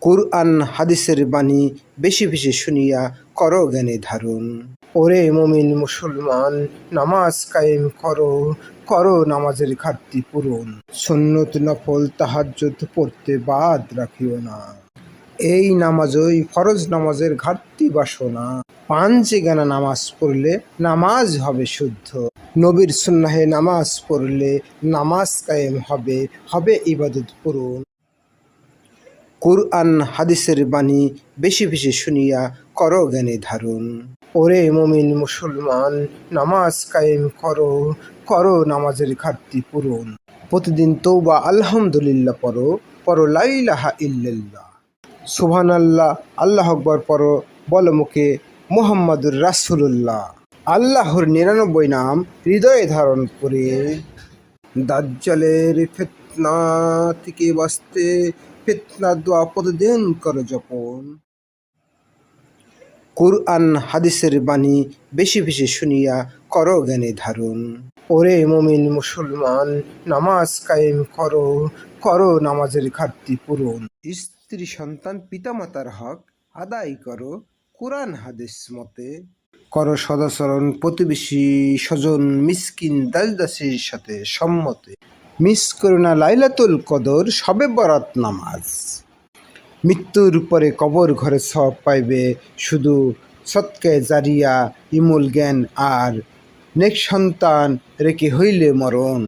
কুরআন, হাদিসের বাণী বেশি বেশি শুনিয়া কর জ্ঞানে ধারণ। ওরে মমিন মুসলমান, নামাজ কায়েম করো করো নামাজের ঘাটতি পূরণ। সুন্নত নফল তাহাজ্জুদ পড়তে বাদ রাখিও না। এই নামাজই ফরজ নামাজের ঘাটতি বাসনা। পাঞ্চে গানা নামাজ পড়লে নামাজ হবে শুদ্ধ। নবীর সুন্নাহে নামাজ পড়লে নামাজ কায়েম হবে হবে ইবাদত পূরণ। কুরআন, হাদিসের বাণী বেশি বেশি শুনিয়া কর জ্ঞানে ধারণ। ওরে মমিন মুসলমান, নামাজ কায়েম করো করো নামাজের ঘাটতি পূরণ। প্রতিদিন তৌবা আলহামদুলিল্লাহ পড়ো পড়ো লাইলাহা ইল্লাল্লাহ। সুবহান আল্লাহ আল্লাহ আকবর পড়ো, বল মুখে মুহাম্মাদুর রাসূলুল্লাহ। আল্লাহর নিরানব্বই নাম হৃদয়ে ধারণ করে। দাজ্জালের ফিতনা থেকে বাঁচতে ফিতনা, দোয়া প্রতিদিন করে জপন কুরআন, হাদিসের বাণী বেশি বেশি শুনিয়া কর জ্ঞানে ধারণ। ওরে মমিন মুসলমান, নামাজ কায়েম করো করো নামাজের ঘাটতি পূরণ। স্ত্রী, সন্তান, পিতামাতার হক আদায় করো, কোরআন, হাদিস মতে করো সদাচরণ প্রতিবেশী, স্বজন, মিসকিন, দাসদাসীর সাথে সম্মতে। মিস করো না লাইলাতুল কদর, সবে বরাত নামাজ। মৃত্যুর পরে কবর ঘরে সব পাইবে শুধু সৎকে জারিয়া, ইমুল জ্ঞান আর নেক সন্তান রেখে হইলে মরণ।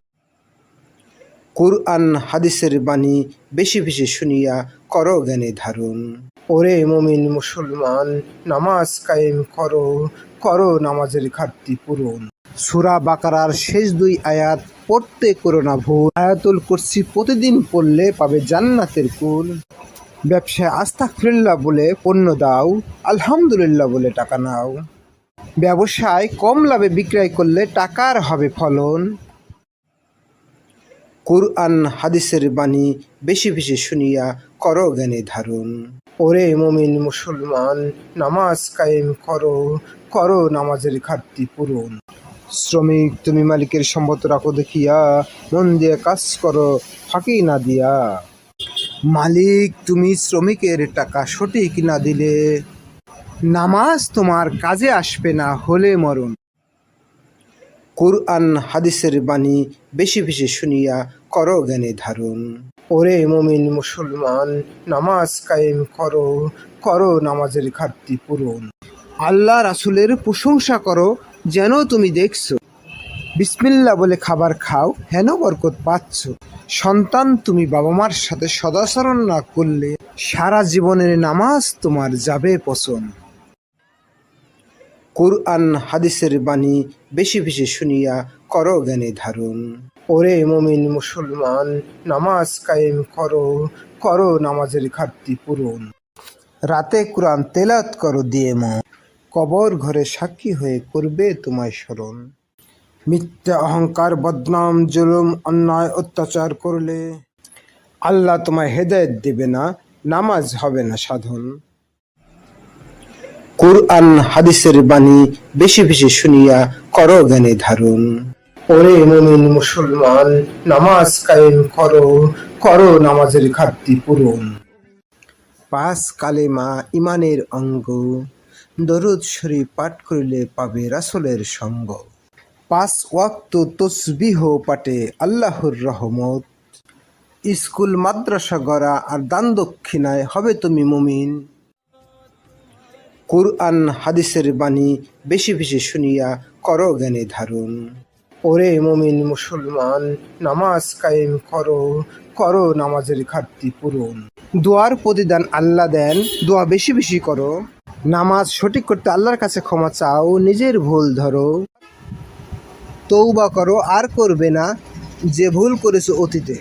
কুরআন হাদিসের বাণী বেশি বেশি শুনিয়া কর জ্ঞানে ধারণ। ওরে মমিন মুসলমান, নামাজ কায়েম করো করো নামাজের ঘাটতি পূরণ। সুরা বাকারার শেষ দুই আয়াত পড়তে করো না ভুল। আয়াতুল কুরসি প্রতিদিন পড়লে পাবে জান্নাতের কুল। ব্যবসায় আস্তাকফিরুল্লাহ বলে পণ্য দাও, আলহামদুলিল্লাহ বলে টাকা নাও। ব্যবসায় কম লাভে বিক্রয় করলে টাকার হবে ফলন। কুরআন, হাদিসের বাণী বেশি বেশি শুনিয়া কর জ্ঞানে ধারণ। ওরে মমিন মুসলমান, নামাজ কায়েম করো করো নামাজের ঘাটতি পূরণ। শ্রমিক, তুমি মালিকের সম্মত রাখো দেখিয়া, মন দিয়ে কাজ করো, ফাঁকি না দিয়া। মালিক, তুমি শ্রমিকের টাকা সঠিক না দিলে, নামাজ তোমার কাজে আসবে না, হলে মরণ। কুরআন, হাদিসের বাণী বেশি বেশি শুনিয়া কর জ্ঞানে ধারণ। ওরে মমিন মুসলমান, নামাজ কায়েম করো করো নামাজের ঘাটতি পূরণ। আল্লাহ রাসুলের প্রশংসা করো যেন তুমি দেখছ। বিসমিল্লা বলে খাবার খাও, হেন বরকত পাচ্ছ। সন্তান তুমি বাবা মার সাথে সদাচরণ না করলে সারা জীবনের নামাজ তোমার যাবে পছন্দ কুরআন, হাদিসের বাণী বেশি বেশি শুনিয়া কর জ্ঞানে ধারণ। ওরে মমিন মুসলমান, নামাজ কায়েম করো করো নামাজের ঘাটতি পূরণ। রাতে কোরআন তেলাত করো দিয়ে মো কবর ঘরে সাক্ষী হয়ে করবে তোমায় স্মরণ। মিথ্যা অহংকার, বদনাম, জুলুম, অন্যায়, অত্যাচার করলে আল্লাহ তোমায় হেদায়েত দেবে না, নামাজ হবে না সাধন। কুরআন, হাদিসের বাণী বেশি বেশি শুনিয়া কর জ্ঞানে ধারণ। ওরে মুমিন মুসলমান, নামাজ কায়েম করো করো নামাজের ঘাটতি পূরণ। পাঁচ কালেমা ইমানের অঙ্গ। দরুদ শরীফ পাঠ করিলে পাবে রাসলের সঙ্গ। পাঁচ ওয়াক্ত তসবিহ পাটে আল্লাহর রহমত। স্কুল, মাদ্রাসা গড়া আর দান দক্ষিণায় হবে তুমি মুমিন। কুরআন, হাদিসের বাণী বেশি বেশি শুনিয়া কর জ্ঞানে ধারণ। ওরে মমিন মুসলমান, নামাজ কায়েম করো করো নামাজের ঘাটতি পূরণ। দোয়ার প্রতিদান আল্লাহ দেন, দোয়া বেশি বেশি করো। নামাজ সঠিক করতে আল্লাহর কাছে ক্ষমা চাও, নিজের ভুল ধরো। তৌবা করো, আর করবে না যে ভুল করেছ অতীতে।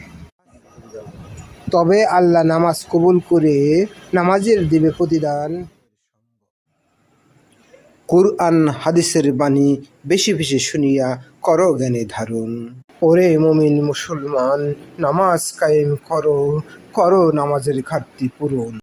তবে আল্লাহ নামাজ কবুল করে নামাজের দিবে প্রতিদান। কুরআন, হাদিসের বাণী বেশি বেশি শুনিয়া করো জ্ঞানে ধারণ। ওরে মমিন মুসলমান, নামাজ কায়েম করো করো নামাজের ঘাটতি পূরণ।